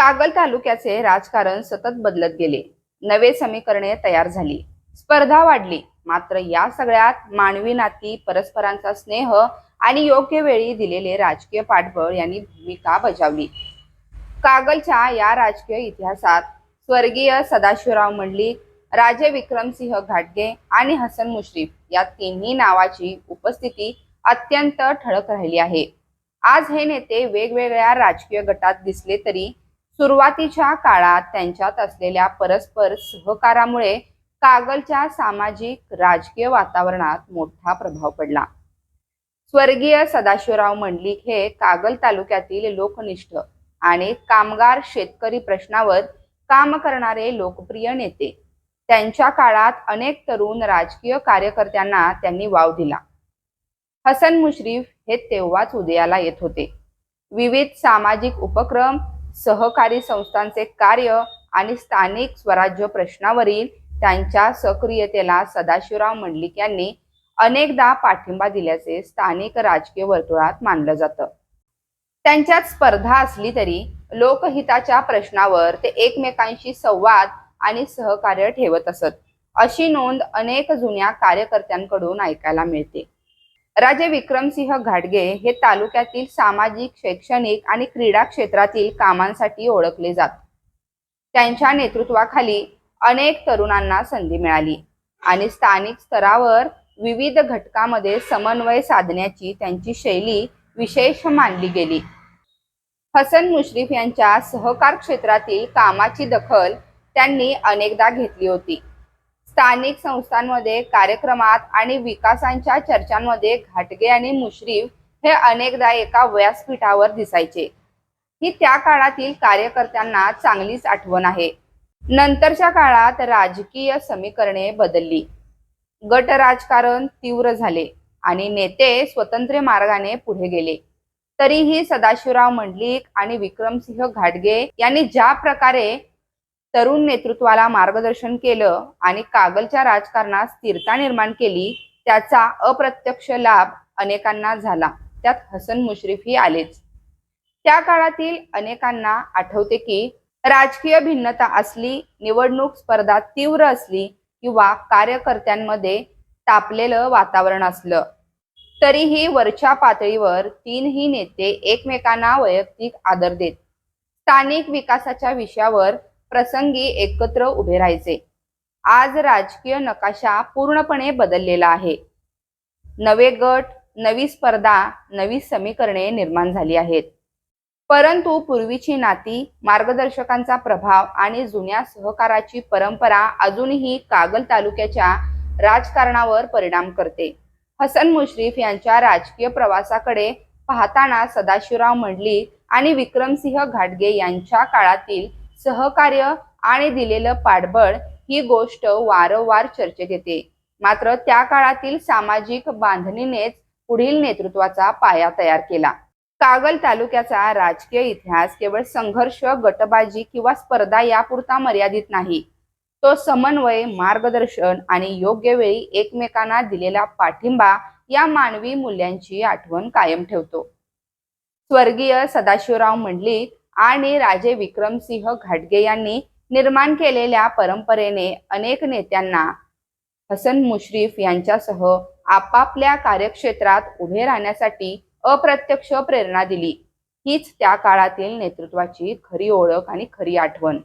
कागल तालुक्याचे राजकारण सतत बदलत गेले. नवे समीकरणे तयार झाली. स्पर्धा वाढली. मात्र या सगळ्यात मानवी नाती परस्परांचा स्नेह आणि योग्य वेळी दिलेले राजकीय पाठबळ यांनी भूमिका बजावली. कागलच्या या राजकीय इतिहासात स्वर्गीय सदाशिवराव मंडलिक राजे विक्रमसिंह घाटगे आणि हसन मुश्रीफ या तिन्ही नावाची उपस्थिती अत्यंत ठळक राहिली आहे. आज हे नेते वेगवेगळ्या राजकीय गटात दिसले तरी सुरुवातीच्या काळात त्यांच्यात असलेल्या परस्पर सहकारामुळे कागलच्या सामाजिक राजकीय वातावरणात मोठा प्रभाव पडला. स्वर्गीय सदाशिवराव मंडलिक हे कागल तालुक्यातील लोकनिष्ठ आणि कामगार शेतकरी प्रश्नावर काम करणारे लोकप्रिय नेते. त्यांच्या काळात अनेक तरुण राजकीय कार्यकर्त्यांना त्यांनी वाव दिला. हसन मुश्रीफ हे तेव्हाच उदयाला येत होते. विविध सामाजिक उपक्रम सहकारी संस्थांचे कार्य आणि स्थानिक स्वराज्य प्रश्नावरील त्यांच्या सक्रियतेला सदाशिवराव मंडलिक यांनी अनेकदा पाठिंबा दिल्याचे स्थानिक राजकीय वर्तुळात मानलं जातं. त्यांच्यात स्पर्धा असली तरी लोकहिताच्या प्रश्नावर ते एकमेकांशी संवाद आणि सहकार्य ठेवत असत अशी नोंद अनेक जुन्या कार्यकर्त्यांकडून ऐकायला मिळते. राजे विक्रमसिंह घाटगे हे तालुक्यातील सामाजिक शैक्षणिक आणि क्रीडा क्षेत्रातील कामांसाठी ओळखले जात. त्यांच्या नेतृत्वाखाली अनेक तरुणांना संधी मिळाली आणि स्थानिक स्तरावर विविध घटकामध्ये समन्वय साधण्याची त्यांची शैली विशेष मानली गेली. हसन मुश्रीफ यांच्या सहकार क्षेत्रातील कामाची दखल त्यांनी अनेकदा घेतली होती. स्थानिक संस्थांमध्ये कार्यक्रमात आणि विकासांच्या चर्चांमध्ये घाटगे आणि मुश्रीफ हे अनेकदा एका व्यासपीठावर दिसायचे. ही त्या काळातील कार्यकर्त्यांना चांगलीच आठवण आहे. नंतरच्या काळात राजकीय समीकरणे बदलली. गट राजकारण तीव्र झाले आणि नेते स्वतंत्र मार्गाने पुढे गेले. तरीही सदाशिवराव मंडलिक आणि विक्रमसिंह घाटगे यांनी ज्या प्रकारे तरुण नेतृत्वाला मार्गदर्शन केलं आणि कागलच्या राजकारणात स्थिरता निर्माण केली त्याचा अप्रत्यक्ष लाभ अनेकांना झाला. त्यात हसन मुश्रीफही आलेच. त्या काळातील अनेकांना आठवते की राजकीय भिन्नता असली निवडणूक स्पर्धा तीव्र असली किंवा कार्यकर्त्यांमध्ये तापलेलं वातावरण असलं तरीही वरच्या पातळीवर तीनही नेते एकमेकांना वैयक्तिक आदर देत. स्थानिक विकासाच्या विषयावर प्रसंगी एकत्र उभे राहायचे. आज राजकीय नकाशा पूर्णपणे बदललेला आहे. नवे गट नवी स्पर्धा नवी समीकरणे निर्माण झाली आहेत. परंतु पूर्वीची नाती मार्गदर्शकांचा प्रभाव आणि जुन्या सहकाराची परंपरा अजूनही कागल तालुक्याच्या राजकारणावर परिणाम करते. हसन मुश्रीफ यांच्या राजकीय प्रवासाकडे पाहताना सदाशिवराव मंडली आणि विक्रमसिंह घाटगे यांच्या काळातील सहकार्य आणि दिलेलं पाठबळ ही गोष्ट वारंवार चर्चेत येते. मात्र त्या काळातील सामाजिक बांधणीनेच पुढील नेतृत्वाचा पाया तयार केला. कागल तालुक्याचा राजकीय इतिहास केवळ संघर्ष गटबाजी किंवा स्पर्धा यापुरता मर्यादित नाही. तो समन्वय मार्गदर्शन आणि योग्य वेळी एकमेकांना दिलेला पाठिंबा या मानवी मूल्यांची आठवण कायम ठेवतो. स्वर्गीय सदाशिवराव मंडलिक आणि राजे विक्रमसिंह घाटगे यांनी निर्माण केलेल्या परंपरेने अनेक नेत्यांना हसन मुश्रीफ यांच्यासह आपापल्या कार्यक्षेत्रात उभे राहण्यासाठी अप्रत्यक्ष प्रेरणा दिली. हीच त्या काळातील नेतृत्वाची खरी ओळख आणि खरी आठवण.